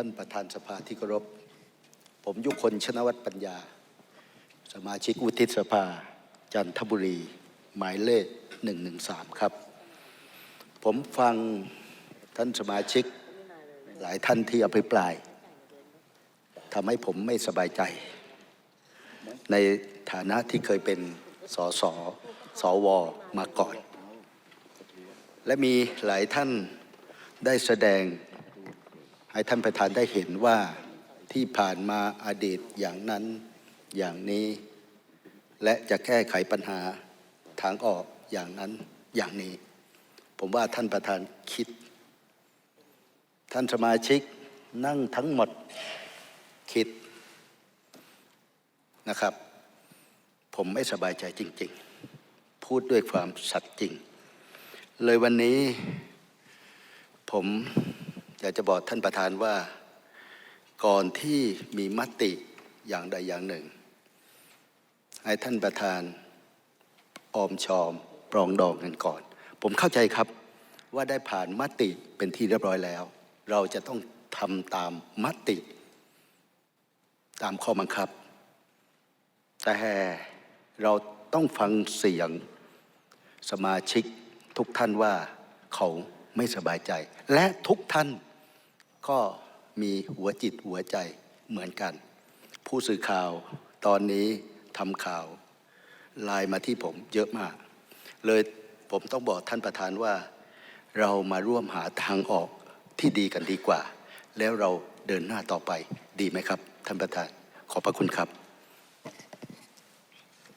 ท่านประธานสภาที่เคารพ ผมยุคนชนวัฒน์ปัญญา สมาชิกวุฒิสภา จันทบุรี หมายเลข 113 ครับ ผมฟังท่านสมาชิกหลายท่านที่อภิปรายทำให้ผมไม่สบายใจ ในฐานะที่เคยเป็นสสสวมาก่อน และมีหลายท่านได้แสดง ให้ท่านประธานได้เห็นว่าที่ผ่านมาอดีตอย่างนั้นอย่างนี้ และจะแก้ไขปัญหาทางออกอย่างนั้นอย่างนี้ ผมว่าท่านประธานคิด ท่านสมาชิกนั่งทั้งหมดคิดนะครับ ผมไม่สบายใจจริง ๆ พูดด้วยความสัตย์จริง เลยวันนี้ผม อยากจะบอกท่านประธานว่า ก่อนที่มีมติอย่างใดอย่างหนึ่ง ให้ท่านประธานออมชอมปรองดองกันก่อน ผมเข้าใจครับว่าได้ผ่านมติเป็นที่เรียบร้อยแล้ว เราจะต้องทำตามมติ ตามข้อบังคับ แต่เราต้องฟังเสียงสมาชิกทุกท่านว่าเขาไม่สบายใจ และทุกท่าน ก็มีหัวจิตหัวใจเหมือนกัน ผู้สื่อข่าวตอนนี้ทำข่าวไลน์มาที่ผมเยอะมาก เลยผมต้องบอกท่านประธานว่า เรามาร่วมหาทางออกที่ดีกันดีกว่า แล้วเราเดินหน้าต่อไปดีไหมครับ ท่านประธานขอบพระคุณครับ